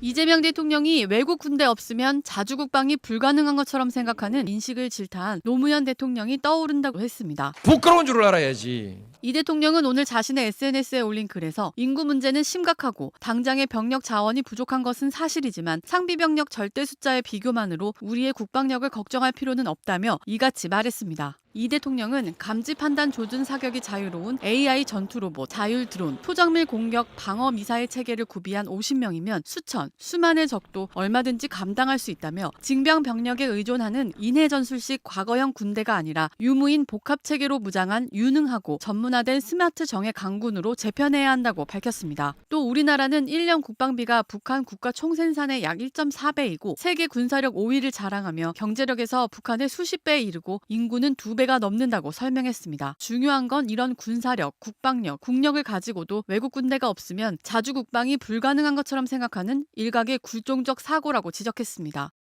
이재명 대통령이 외국 군대 없으면 자주 국방이 불가능한 것처럼 생각하는 인식을 질타한 노무현 대통령이 떠오른다고 했습니다. 부끄러운 줄을 알아야지. 이 대통령은 오늘 자신의 SNS에 올린 글에서 인구 문제는 심각하고 당장의 병력 자원이 부족한 것은 사실이지만 상비 병력 절대 숫자의 비교만으로 우리의 국방력을 걱정할 필요는 없다며 이같이 말했습니다. 이 대통령은 감지 판단 조준 사격이 자유로운 AI 전투 로봇, 자율 드론, 토정밀 공격 방어 미사일 체계를 구비한 50명이면 수천, 수만의 적도 얼마든지 감당할 수 있다며 징병 병력에 의존하는 인해 전술식 과거형 군대가 아니라 유무인 복합 체계로 무장한 유능하고 전문화된 스마트 정예 강군으로 재편해야 한다고 밝혔습니다. 또 우리나라는 1년 국방비가 북한 국가 총생산의 약 1.4배이고 세계 군사력 5위를 자랑하며 경제력에서 북한의 수십 배에 이르고 인구는 두 배가 넘는다고 설명했습니다. 중요한 건 이런 군사력, 국방력, 국력을 가지고도 외국 군대가 없으면 자주 국방이 불가능한 것처럼 생각하는 일각의 굴종적 사고라고 지적했습니다.